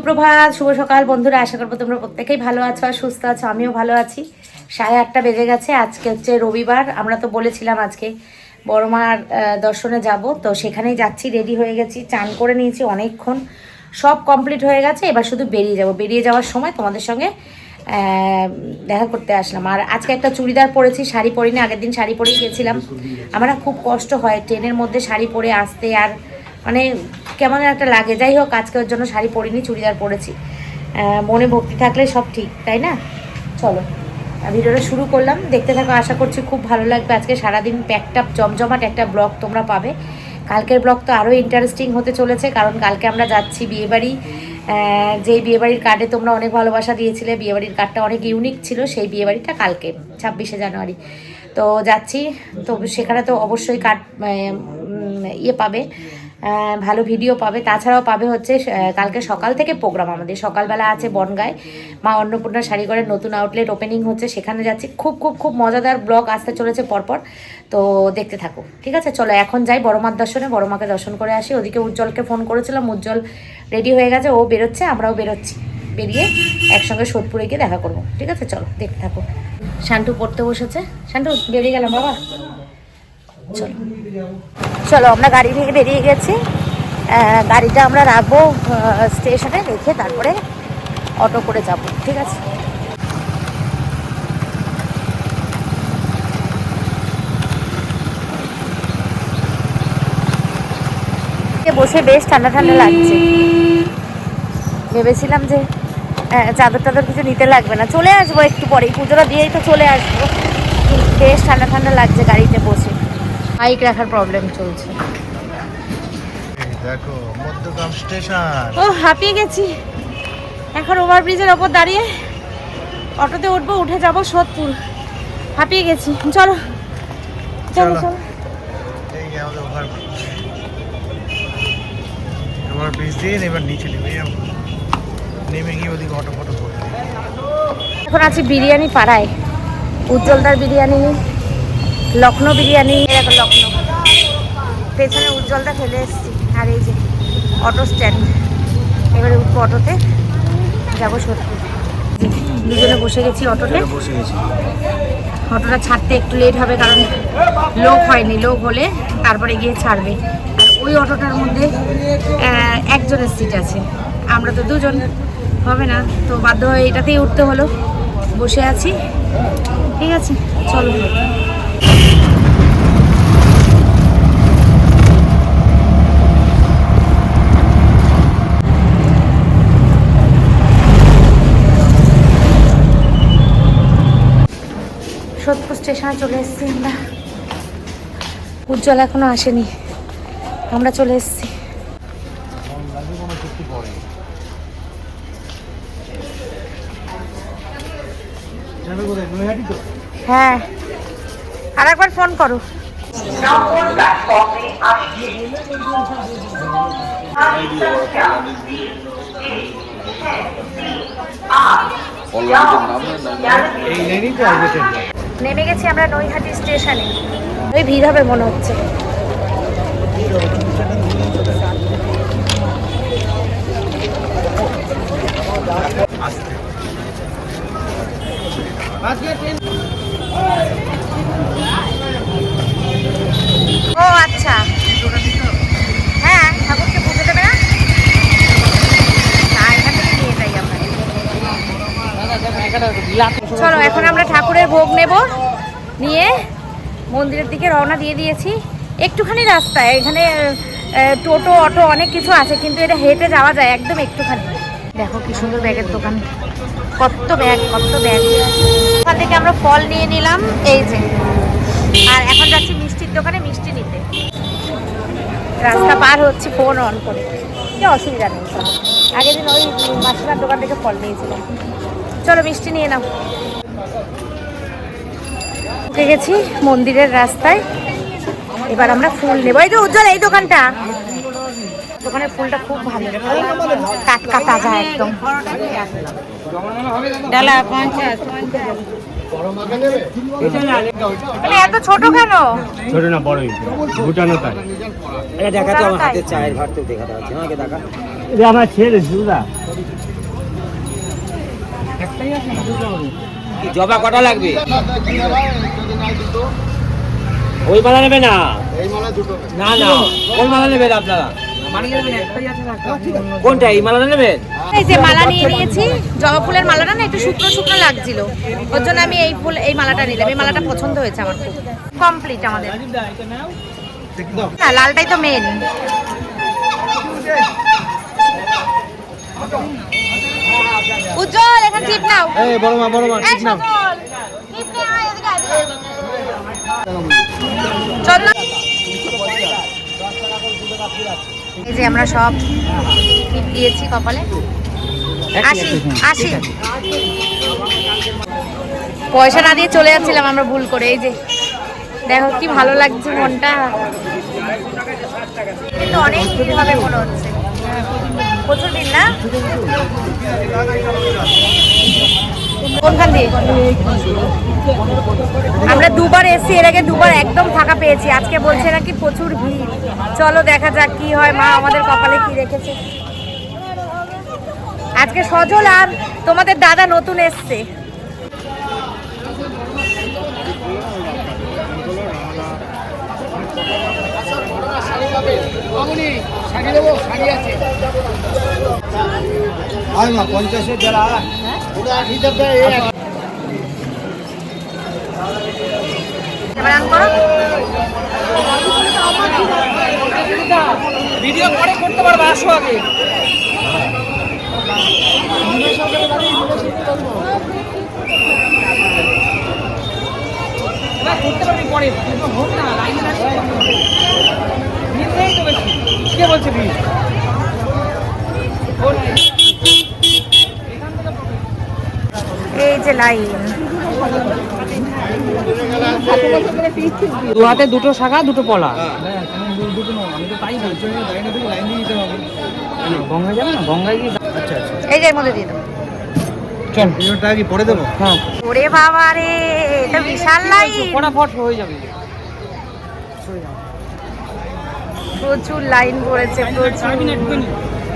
সুপ্রভাত, শুভ সকাল বন্ধুরা, আশা করব তোমরা প্রত্যেকেই ভালো আছো আর সুস্থ আছো, আমিও ভালো আছি। সাড়ে আটটা বেজে গেছে, আজকে হচ্ছে রবিবার। আমরা তো বলেছিলাম আজকে বড়মার দর্শনে যাব, তো সেখানেই যাচ্ছি, রেডি হয়ে গেছি, চান করে নিয়েছি অনেকক্ষণ। সব কমপ্লিট হয়ে গেছে, এবার শুধু বেরিয়ে যাব। বেরিয়ে যাওয়ার সময় তোমাদের সঙ্গে দেখা করতে আসলাম। আর আজকে একটা চুড়িদার পরেছি, শাড়ি পরিনি, আগের দিন শাড়ি পরেই গেছিলাম। আমার খুব কষ্ট হয়, ট্রেনের মধ্যে শাড়ি পরে আসতে আর মানে কেমন একটা লাগে। যাই হোক, আজকে ওর জন্য শাড়ি পরিনি, চুড়িদার পরেছি। মনে ভক্তি থাকলে সব ঠিক, তাই না? চলো ভিডিওটা শুরু করলাম। দেখতে থাকো, আশা করছি খুব ভালো লাগবে। আজকে সারাদিন প্যাকটা জমজমাট একটা ব্লগ তোমরা পাবে। কালকের ব্লগ তো আরও ইন্টারেস্টিং হতে চলেছে, কারণ কালকে আমরা যাচ্ছি বিয়েবাড়ি। যেই বিয়েবাড়ির কার্ডে তোমরা অনেক ভালোবাসা দিয়েছিলে, বিয়েবাড়ির কার্ডটা অনেক ইউনিক ছিল, সেই বিয়েবাড়িটা কালকে, ছাব্বিশে জানুয়ারি। তো যাচ্ছি, তো সেখানে তো অবশ্যই কার্ড ইয়ে পাবে। ভালো ভিডিও পাবে। তাছাড়াও পাবে হচ্ছে কালকে সকাল থেকে প্রোগ্রাম আমাদের। সকালবেলা আছে বনগায়। মা অন্নপূর্ণা শাড়িঘরের নতুন আউটলেট ওপেনিং হচ্ছে, সেখানে যাচ্ছি। খুব খুব খুব মজাদার ব্লগ আসতে চলেছে পরপর। তো দেখতে থাকো, ঠিক আছে? চলো, এখন যাই বড় মার দর্শনে। বড় মাকে দর্শন করে আসি। ওদিকে উজ্জ্বলকে ফোন করেছিলাম। উজ্জ্বল রেডি হয়ে গেছে, ও বেরোচ্ছে, আমরাও বেরোচ্ছি। বেরিয়ে একসঙ্গে সোদপুরে গিয়ে দেখা করব। ঠিক আছে? চলো, দেখতে থাকো। শান্টু পড়তে বসেছে। শান্টু, বেরিয়ে গেলাম, বাবা। চলো। চলো, আমরা গাড়ি থেকে বেরিয়ে গেছি। গাড়িটা আমরা রাখব স্টেশনে রেখে তারপরে অটো করে যাব, ঠিক আছে? বসে বেশ ঠান্ডা ঠান্ডা লাগছে। ভেবেছিলাম যে চাদর টাদর কিছু নিতে লাগবে না। চলে আসব একটু পরেই, পুজোটা দিয়েই তো চলে আসব। বেশ ঠান্ডা ঠান্ডা লাগছে গাড়িতে বসে। বাইক রাখার প্রবলেম চলছে। দেখো মধ্যগ্রাম স্টেশন। ও হাঁপিয়ে গেছি। এখন ওভারব্রিজের ওপর দাঁড়িয়ে অটোতে উঠবো উঠে যাব সোদপুর। হাঁপিয়ে গেছি। চলো চলো চলো। এই যে আমাদের দিয়ে এবার নিচে নেমে যাব। নেমে গিয়ে ওদিকে অটো ফটো এখন আছি বিরিয়ানি পাড়ায়। উজ্জ্বলদার বিরিয়ানি লখনৌ বিরিয়ানি এরকম লখনৌ পেছনে উজ্জ্বলটা ফেলে এসেছি। আর এই যে অটো স্ট্যান্ড। এবারে উঠবো অটোতে যাব সোদপুর। দুজনে বসে গেছি অটোতে। বসে গেছি। অটোটা ছাড়তে একটু লেট হবে কারণ লোক হয়নি লোক হলে তারপরে গিয়ে ছাড়বে। আর ওই অটোটার মধ্যে একজনের সিট আছে। আমরা তো দুজন হবে না? তো বাধ্য হয়ে এটাতেই উঠতে হলো। বসে আছি। ঠিক আছে চলো। সোদপুর স্টেশনে চলে এসেছি আমরা। উজ্জ্বল এখনও আসেনি। আমরা চলে এসেছি। হ্যাঁ। আর একবার ফোন করো। নেমে গেছি আমরা নৈহাটি স্টেশনে। ওই ভিড় হবে মনে হচ্ছে। ও আচ্ছা। হ্যাঁ ঠাকুরকে দেবে চলো, এখন আমরা ঠাকুরের ভোগ নেব। নিয়ে মন্দিরের দিকে রওনা দিয়ে দিয়েছি। একটুখানি রাস্তা, এখানে টোটো, অটো, অনেক কিছু আছে, কিন্তু এটা হেঁটে যাওয়া যায় একদম একটুখানি। দেখো কি সুন্দর ব্যাগের দোকান। কত ব্যাগ কত ব্যাগ। ওখান থেকে আমরা ফল নিয়ে নিলাম, এই যে। মিষ্টির দোকানে মিষ্টি নিতে। রাস্তা পার হচ্ছে ফোন অন করে। কি অসুবিধা নেই আগের দিন ওই মাসিমার দোকান থেকে ফল নিয়েছিলাম। চলো মিষ্টি নিয়ে নাও। উঠে গেছি মন্দিরের রাস্তায়। এবার আমরা ফুল নেব। এই যে উজ্জ্বল, এই দোকানটা। দোকানের ফুলটা খুব ভালো। টাটকা তাজা একদম। ডালা পঞ্চাশ। এত ছোট কেন? ছোট না বড়ই। ভুটানো তাই। এটা দেখা তো আমার তাই? হাতে চায়ের ভাত তো দেখাতে পাচ্ছি আমাকে দেখা। এটা আমার ছেলে সুদা জবা কটা লাগবে? ওই মালা নেবে না? না না কোন মালা নেবেন আপনারা কোনটা এই মালাটা নেবেন? এই যে মালা নিয়ে নিয়েছি জবা ফুলের মালাটা না একটু শুকনো শুকনো লাগছিল। ওর জন্য আমি এই ফুল এই মালাটা নিলাম। এই মালাটা পছন্দ হয়েছে আমার খুব। কমপ্লিট আমাদের। না লালটাই তো মেন উজ্জ্বল এখন টিপ নাও। এই বড় মা বড় মা ঠিক নাও। টিপ নে, আয়, এদিকে। চল এই যে আমরা সব টিপ দিয়েছি কপালে। আসি আসি পয়সা না দিয়ে চলে যাচ্ছিলাম আমরা ভুল করে এই যে। দেখো কি ভালো লাগছে মনটা। কিন্তু অনেক ভিড় হবে মনে হচ্ছে। প্রচুর ভিড় না? কোনখান? দিয়ে আমরা দুবার এসেছি, এর আগে দুবার একদম ফাঁকা পেয়েছি। আজকে বলছে নাকি প্রচুর ভিড়। চলো দেখা যাক কি হয়। মা আমাদের কপালে কি রেখেছে। আজকে সজল আর তোমাদের দাদা নতুন এসছে। আয় মা পঞ্চাশের যারা এবার আন করো। ভিডিও পরে করতে পারবে আসো আগে। করতে পারবি পরে। হোক না লাইনে কে বলছে ভিড়? এই যে লাইন। দু হাতে দুটো শাখা দুটো পলা। গঙ্গা যাবে না? গঙ্গায় গিয়ে আচ্ছা আচ্ছা। এই যে মধ্যে দিয়ে দেবো চল। ভিডিওটা কি পরে দেবো? হ্যাঁ। ওরে বাবা রে এটা বিশাল লাইন। ফটাফট হয়ে যাবে। প্রচুর লাইন পড়েছে প্রচুর।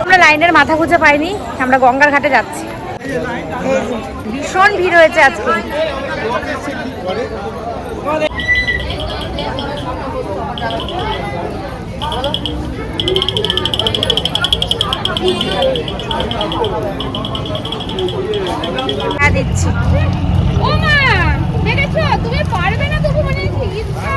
আমরা লাইনের মাথা খুঁজে পাইনি, আমরা গঙ্গার ঘাটে যাচ্ছি। ভীষণ ভিড় হয়েছে আজকে। দিচ্ছি। তুমি পারবে না তবু মানে ইচ্ছা।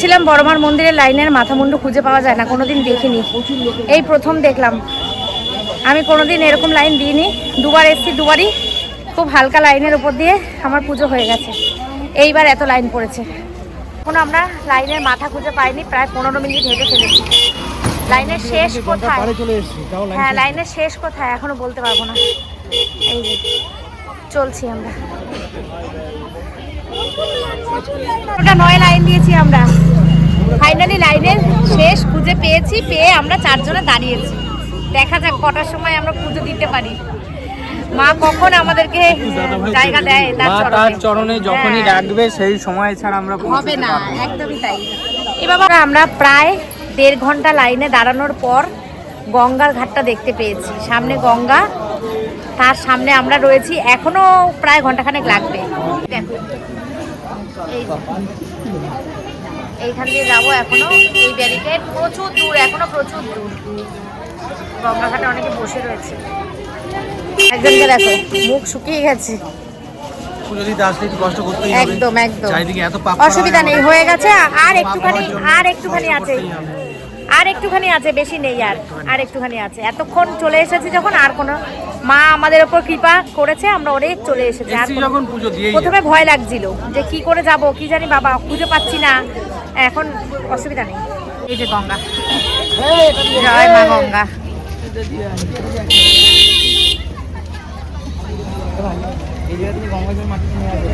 ছিলাম বড়মার মন্দিরের লাইনের মাথা মুন্ডু খুঁজে পাওয়া যায় না কোনোদিন দেখিনি। এই প্রথম দেখলাম। আমি কোনোদিন এরকম লাইন দিইনি। দুবার এসেছি দুবারই খুব হালকা লাইনের উপর দিয়ে আমার পুজো হয়ে গেছে। এইবার এত লাইন পড়েছে। এখন আমরা লাইনের মাথা খুঁজে পাইনি প্রায় পনেরো মিনিট হেঁটে ফেলেছি লাইনের শেষ কোথায়? হ্যাঁ লাইনের শেষ কোথায়? এখনও বলতে পারব না। এই চলছি আমরা। ওটা নয় লাইন দিয়েছি আমরা। ফাইনালি লাইনের শেষ খুঁজে পেয়েছি পেয়ে আমরা চারজনে দাঁড়িয়েছি। দেখা যাক কটার সময় আমরা পুজো দিতে পারি। মা কখন আমাদেরকে জায়গা দেয় তার চরণে। যখনই হ্যাঁ। ডাকবে সেই সময় ছাড়া আমরা হবে না একদমই তাই। আমরা প্রায় দেড় ঘণ্টা লাইনে দাঁড়ানোর পর গঙ্গার ঘাটটা দেখতে পেয়েছি। সামনে গঙ্গা তার সামনে আমরা রয়েছি। এখনও প্রায় ঘন্টাখানেক লাগবে। দেখো এই এইখান দিয়ে যাব এখনও এই ব্যারিকেড প্রচুর দূর এখনও প্রচুর দূর। গঙ্গাঘাটে অনেকে বসে রয়েছে। একজনকে দেখো মুখ শুকিয়ে গেছে। একদম একদম। অসুবিধা নেই হয়ে গেছে। আর একটুখানি আর একটুখানি আছে। আর একটুখানি আছে বেশি নেই আর। আর একটুখানি আছে। এতক্ষণ চলে এসেছে যখন আর কোনো মা আমাদের ওপর কৃপা করেছে আমরা অনেক চলে এসেছি। আর যখন পুজো প্রথমে ভয় লাগছিল যে কি করে যাব কি জানি বাবা খুঁজে পাচ্ছি না। এখন অসুবিধা নেই। এই যে গঙ্গা। জয় মা গঙ্গা। নেবে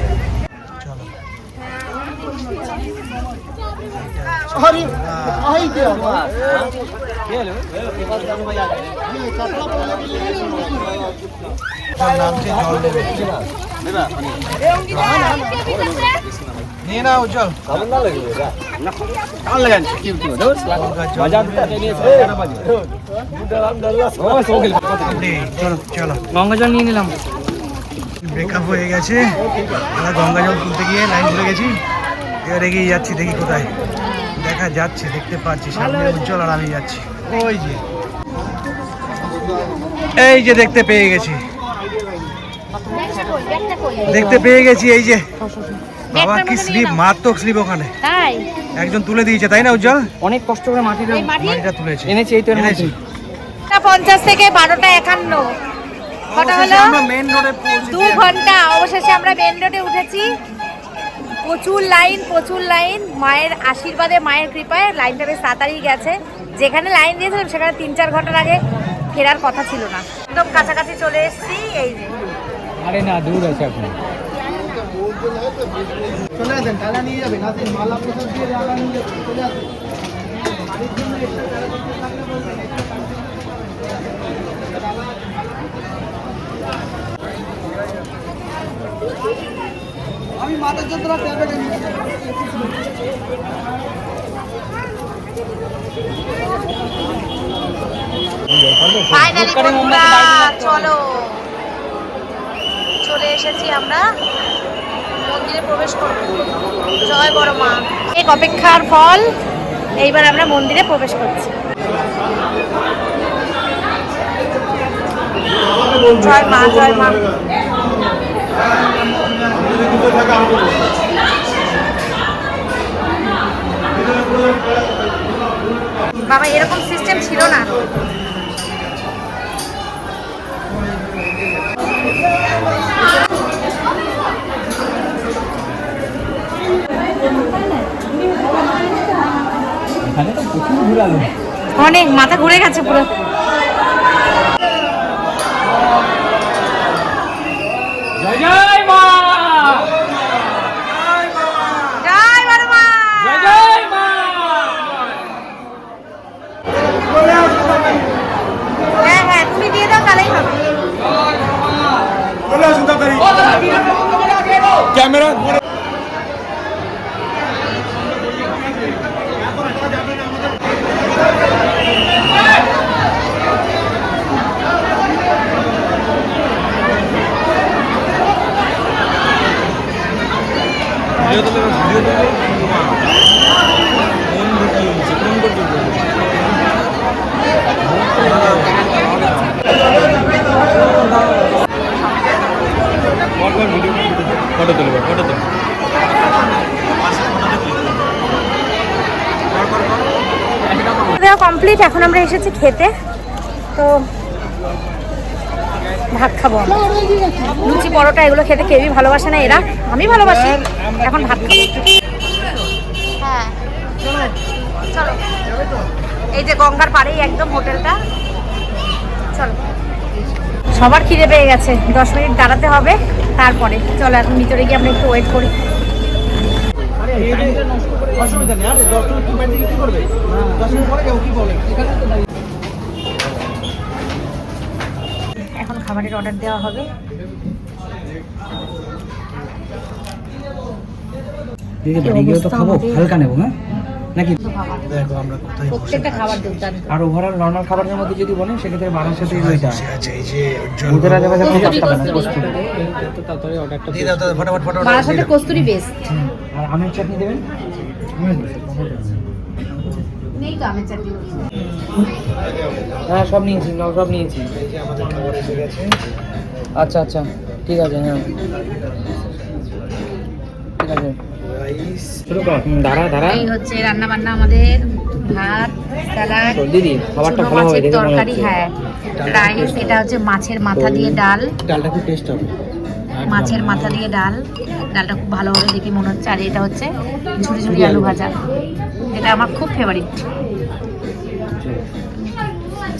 গঙ্গা জল নিয়ে নিলাম ব্রেকআপ হয়ে গেছে। আমরা গঙ্গা জল তুলতে গিয়ে লাইন ধরে গেছি। এবার এগিয়ে যাচ্ছি, দেখি কোথায়। দেখা যাচ্ছে, দেখতে পাচ্ছি। সামনে উজ্জ্বল আর আমি যাচ্ছি। ওই যে। এই যে দেখতে পেয়ে গেছি। দেখতে পেয়ে গেছি এই যে। বাবা কি স্লিপ মারাত্মক স্লিপ ওখানে। তাই? একজন তুলে দিয়েছে তাই না উজ্জ্বল? অনেক কষ্ট করে মাটিটা মাটি? মাটিটা তুলেছে। এনেছি এই তো এনেছি। পঞ্চাশ থেকে বারোটা একান্ন। কটা হলো? মেন রোডে দু ঘণ্টা। অবশেষে আমরা মেন রোডে উঠেছি। প্রচুর লাইন প্রচুর লাইন মায়ের আশীর্বাদে মায়ের কৃপায় লাইনটা বেশ তাড়াতাড়ি গেছে। যেখানে লাইন দিয়েছিলাম সেখানে তিন চার ঘণ্টার আগে ফেরার কথা ছিল না। একদম কাছাকাছি চলে এসেছি এই যে। আরে না দূর আছে এখন। চলে আসেন টাকা নিয়ে যাবেন। হাতে মালা প্রসাদ দিয়ে টাকা নিয়ে যাবেন। চলে আসেন। আমি মাথার যন্ত্রণা ট্যাবলেট ফাইনালি বন্ধুরা চলো। চলে এসেছি আমরা মন্দিরে প্রবেশ করব জয় বড় মা। এক অপেক্ষার ফল এইবার আমরা মন্দিরে প্রবেশ করছি। জয় মা জয় মা। বাবা এরকম সিস্টেম ছিল না। অনেক মাথা ঘুরে গেছে পুরো। জয় জয় বড় মা জয় জয় মা হ্যাঁ হ্যাঁ তুমি দিয়ে দাও তাহলেই হবে ক্যামেরা। ভিডিও তুলে ভিডিও তুলে মন ঢুকিয়ে দিচ্ছে কোন করতে ফটো তুলবে ফটো তুলবে দেওয়া কমপ্লিট এখন আমরা এসেছি খেতে তো ভাত খাব লুচি পরোটা এগুলো খেতে কেউই ভালোবাসে না এরা আমি ভালোবাসি এখন ভাত খাব। হ্যাঁ। চলো। এই যে গঙ্গার পাড়েই একদম হোটেলটা। চলো। সবার খিদে পেয়ে গেছে দশ মিনিট দাঁড়াতে হবে তারপরে। চলো এখন ভিতরে গিয়ে আমরা একটু ওয়েট করি। অসুবিধা নেই আর দশ মিনিট কি করবে দশ মিনিট পরে কেউ কি বলে এখন খাবারের অর্ডার দেওয়া হবে। দিদি বাড়ি গিয়ে তো খাব হালকা নেব হ্যাঁ? নাকি? দেখো আমরা কোথায় প্রত্যেকটা খাবার দুর্দান্ত আর ওভারঅল নর্মাল খাবারের মধ্যে যদি বলেন সেক্ষেত্রে বাড়ার সাথে আছে এই যে উজ্জ্বল আগে বাজে কস্তুরি, পাঁচটা বানা কস্তুরি। কস্তুরি তাড়াতাড়ি অর্ডারটা দিয়ে দাও দাও ফটাফট ফটাফট বারার সাথে কস্তুরি বেস্ট আর আমের চাটনি দেবেন? নেই তো আমের চাটনি। হ্যাঁ সব নিয়েছি নাও সব নিয়েছি। এই যে আমাদের খাবার এসে গেছে। আচ্ছা আচ্ছা ঠিক আছে হ্যাঁ। ঠিক আছে। দাঁড়া দাঁড়া। এই হচ্ছে রান্না বান্না আমাদের ভাত স্যালাড দিদি খাবারটা ভালো হবে মাছের দেখে তরকারি হ্যাঁ। রাইস এটা হচ্ছে মাছের মাথা দিয়ে ডাল। ডালটা খুব টেস্ট হবে। মাছের মাথা দিয়ে ডাল। ডালটা খুব ভালো হবে দেখে মনে হচ্ছে। আর এটা হচ্ছে ঝুড়ি ঝুড়ি আলু ভাজা। এটা আমার খুব ফেভারিট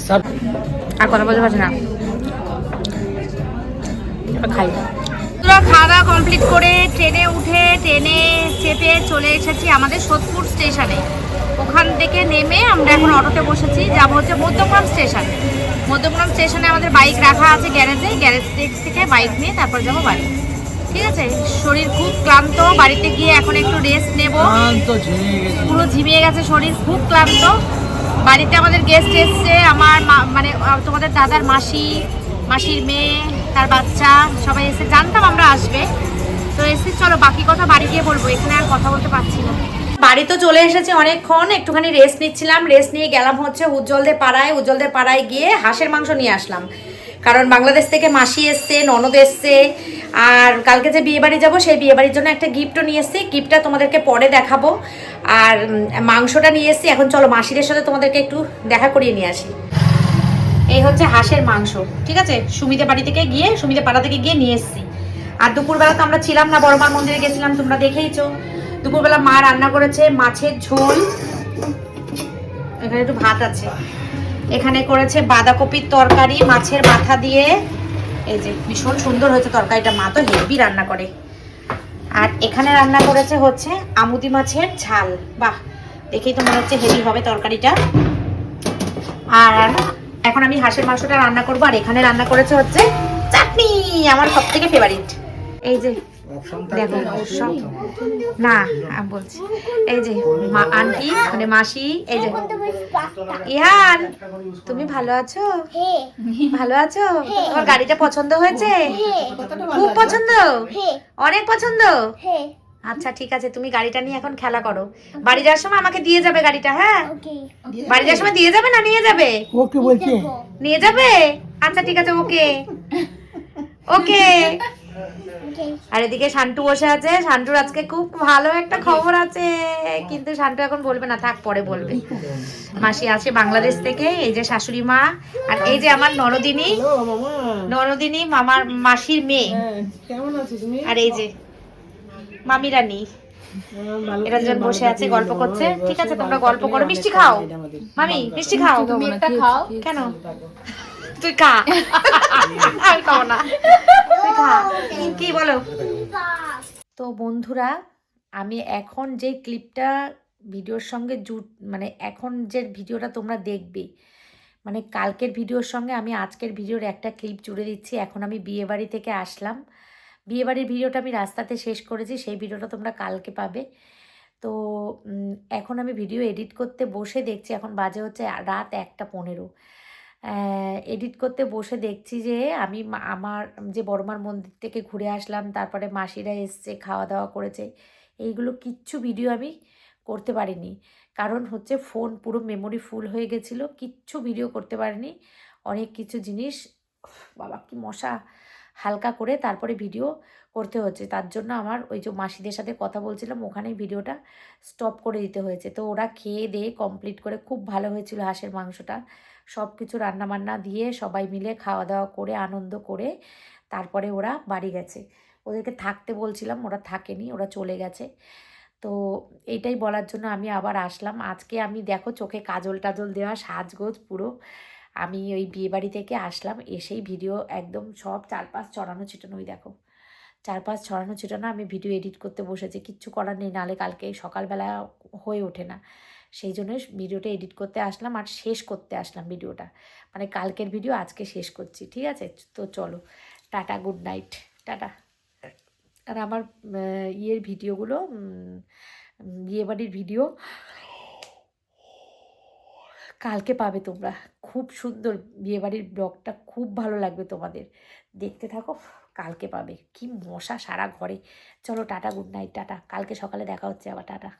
সব আর কথা বলতে পারছি না। খাই। পুরো খাওয়া দাওয়া কমপ্লিট করে ট্রেনে উঠে ট্রেনে চেপে চলে এসেছি আমাদের সোদপুর স্টেশনে। ওখান থেকে নেমে আমরা এখন অটোতে বসেছি। যাব হচ্ছে মধ্যগ্রাম স্টেশন। মধ্যগ্রাম স্টেশনে আমাদের বাইক রাখা আছে গ্যারেজে গ্যারেজ থেকে বাইক নিয়ে তারপর যাব বাড়ি। ঠিক আছে? শরীর খুব ক্লান্ত। বাড়িতে গিয়ে এখন একটু রেস্ট নেব। পুরো ঝিমিয়ে গেছে শরীর খুব ক্লান্ত। বাড়িতে আমাদের গেস্ট এসছে আমার মা- মানে তোমাদের দাদার মাসি মাসির মেয়ে তার বাচ্চা, সবাই এসে জানতাম আমরা আসবে। তো এসে চলো, বাকি কথা বাড়ি গিয়ে বলব, এখানে আর কথা বলতে পারছি না। বাড়ি তো চলে এসেছি অনেকক্ষণ, একটুখানি রেস্ট নিচ্ছিলাম রেস্ট নিয়ে গেলাম হচ্ছে উজ্জ্বলদের পাড়ায়। উজ্জ্বলদের পাড়ায় গিয়ে হাঁসের মাংস নিয়ে আসলাম। কারণ বাংলাদেশ থেকে মাসি এসছে, ননদ এসছে, আর কালকে যে বিয়ে বাড়ি যাব, সেই বিয়ে বাড়ির জন্য একটা গিফটও নিয়ে এসেছি। গিফটটা তোমাদেরকে পরে দেখাবো। আর মাংসটা নিয়ে এসেছি। এখন চলো, মাসিদের সাথে তোমাদেরকে একটু দেখা করিয়ে নিয়ে আসি। এই হচ্ছে হাঁসের মাংস, ঠিক আছে? সুমিতে বাড়ি থেকে গিয়ে সুমিতে পাড়া থেকে গিয়ে নিয়ে এসেছি। আর দুপুরবেলা তো আমরা ছিলাম না, বড়মার মন্দিরে গেছিলাম, তোমরা দেখেইছো। দুপুরবেলা মা রান্না করেছে মাছের ঝোল। এখানে একটু ভাত আছে। এখানে করেছে বাঁধাকপির তরকারি, মাছের মাথা দিয়ে। এই যে, ভীষণ সুন্দর হয়েছে তরকারিটা, মা তো হেভি রান্না করে। আর এখানে রান্না করেছে হচ্ছে আমুদি মাছের ঝাল। বাহ, দেখেই তো মনে হচ্ছে হেভি হবে তরকারিটা। আর এখন আমি হাঁসের মাংসটা রান্না করব আর এখানে রান্না করেছে হচ্ছে চাটনি আমার সব থেকে ফেভারিট এই যে দেখো সব না আমি বলছি এই যে মা আন্টি মানে মাসি এই যে। ইহান তুমি ভালো আছো? ভালো আছো? তোমার গাড়িটা পছন্দ হয়েছে? খুব পছন্দ? অনেক পছন্দ? আচ্ছা ঠিক আছে তুমি গাড়িটা নিয়ে এখন খেলা করো। বাড়ি যাওয়ার সময় আমাকে দিয়ে যাবে গাড়িটা হ্যাঁ? বাড়ি যাওয়ার সময় দিয়ে যাবে না নিয়ে যাবে? ওকে বলছে। নিয়ে যাবে? আচ্ছা ঠিক আছে ওকে। ওকে। আর এদিকে শান্টু বসে আছে। শান্টুর আজকে খুব ভালো একটা খবর আছে। কিন্তু শান্টু এখন বলবে না থাক পরে বলবে। মাসি আছে বাংলাদেশ থেকে এই যে শাশুড়ি মা আর এই যে আমার নরদিনী নরদিনী মামার মাসির মেয়ে। তুমি? আর এই যে মামি রানী। এরা দুজন বসে আছে গল্প করছে। ঠিক আছে তোমরা গল্প করো। মিষ্টি খাও। মামি মিষ্টি খাও। তুমি একটা খাও। কেন? তুই খা। আমি খাব না। তুই খা। কি বলো? তো বন্ধুরা আমি এখন যে ক্লিপটা ভিডিওর সঙ্গে জুট মানে এখন যে ভিডিওটা তোমরা দেখবে মানে কালকের ভিডিওর সঙ্গে আমি আজকের ভিডিওর একটা ক্লিপ জুড়ে দিচ্ছি। এখন আমি বিয়েবাড়ি থেকে আসলাম। বিয়েবাড়ির ভিডিওটা আমি রাস্তাতে শেষ করেছি, সেই ভিডিওটা তোমরা কালকে পাবে। তো এখন আমি ভিডিও এডিট করতে বসে দেখছি, এখন বাজে হচ্ছে রাত একটা পনেরো। এডিট করতে বসে দেখছি যে আমি আমার যে বড়মার মন্দির থেকে ঘুরে আসলাম, তারপরে মাসিরা এসছে খাওয়া দাওয়া করেছে, এইগুলো কিচ্ছু ভিডিও আমি করতে পারিনি। কারণ হচ্ছে ফোন পুরো মেমোরি ফুল হয়ে গেছিল, কিচ্ছু ভিডিও করতে পারিনি, অনেক কিছু জিনিস, বাবা কি মশা। হালকা করে তারপরে ভিডিও করতে হচ্ছে। তার জন্য আমার ওই যে মাসিদের সাথে কথা বলছিলাম, ওখানেই ভিডিওটা স্টপ করে দিতে হয়েছে। তো ওরা খেয়ে দিয়ে কমপ্লিট করে খুব ভালো হয়েছিল হাঁসের মাংসটা। সব কিছু রান্নাবান্না দিয়ে সবাই মিলে খাওয়া দাওয়া করে, আনন্দ করে তারপরে ওরা বাড়ি গেছে। ওদেরকে থাকতে বলছিলাম, ওরা থাকেনি, ওরা চলে গেছে। তো এইটাই বলার জন্য আমি আবার আসলাম। আজকে আমি দেখো চোখে কাজল টাজল দেওয়া সাজগোজ পুরো আমি ওই বিয়েবাড়ি থেকে আসলাম, এসেই ভিডিও একদম সব চারপাশ চড়ানো ছিটানো ওই দেখো। চারপাশ ছড়ানো, ছিটানো, আমি ভিডিও এডিট করতে বসেছি, কিচ্ছু করার নেই, নাহলে কালকে সকালবেলা হয়ে ওঠে না। সেই জন্য ভিডিওটা এডিট করতে আসলাম আর শেষ করতে আসলাম ভিডিওটা মানে কালকের ভিডিও আজকে শেষ করছি, ঠিক আছে? তো চলো, টাটা গুড নাইট টাটা। আর আমার ইয়ের ভিডিওগুলো বিয়েবাড়ির ভিডিও কালকে পাবে তোমরা। খুব সুন্দর বিয়েবাড়ির ব্লগটা, খুব ভালো লাগবে তোমাদের। দেখতে থাকো, কালকে পাবে। কি মশা সারা ঘরে। চলো টাটা, গুড নাইট, টাটা। কালকে সকালে দেখা হচ্ছে আবার, টাটা।